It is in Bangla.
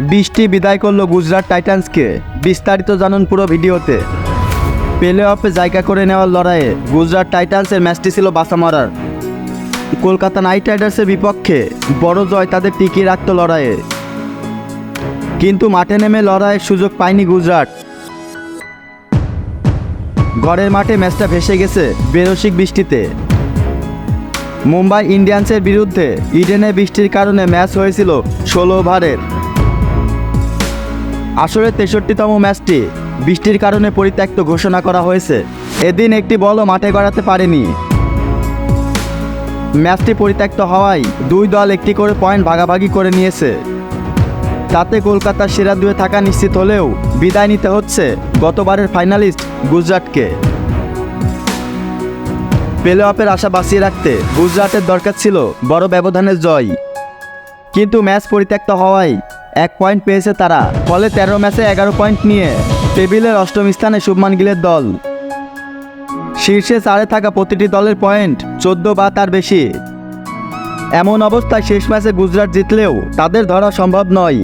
বৃষ্টি বিদায় করল গুজরাট টাইটান্সকে। বিস্তারিত জানুন পুরো ভিডিওতে। প্লে অফে জায়গা করে নেওয়ার লড়াইয়ে গুজরাট টাইটান্সের ম্যাচটি ছিল বাসা মারার। কলকাতা নাইট রাইডার্সের বিপক্ষে বড় জয় তাদের টিকিয়ে রাখত লড়াইয়ে। কিন্তু মাঠে নেমে লড়াইয়ের সুযোগ পায়নি গুজরাট। ঘরের মাঠে ম্যাচটা ভেসে গেছে বেরসিক বৃষ্টিতে। মুম্বাই ইন্ডিয়ান্সের বিরুদ্ধে ইডেনে বৃষ্টির কারণে ম্যাচ হয়েছিল ষোলো ওভারের। আসলে তেষট্টিতম ম্যাচটি বৃষ্টির কারণে পরিত্যক্ত ঘোষণা করা হয়েছে। এদিন একটি বলও মাঠে গড়াতে পারেনি। ম্যাচটি পরিত্যক্ত হওয়ায় দুই দল একটি করে পয়েন্ট ভাগাভাগি করে নিয়েছে। তাতে কলকাতার সেরা দুয়ে থাকা নিশ্চিত হলেও বিদায় নিতে হচ্ছে গতবারের ফাইনালিস্ট গুজরাটকে। প্লে অফের আশা বাঁচিয়ে রাখতে গুজরাটের দরকার ছিল বড় ব্যবধানের জয়। কিন্তু ম্যাচ পরিত্যক্ত হওয়ায় এক পয়েন্ট পেয়েছে তারা, ফলে তেরো ম্যাচে এগারো পয়েন্ট নিয়ে টেবিলের অষ্টম স্থানে শুভমান গিলের দল। শীর্ষে চারে থাকা প্রতিটি দলের পয়েন্ট চোদ্দ বা তার বেশি। এমন অবস্থায় শেষ ম্যাচে গুজরাট জিতলেও তাদের ধরা সম্ভব নয়।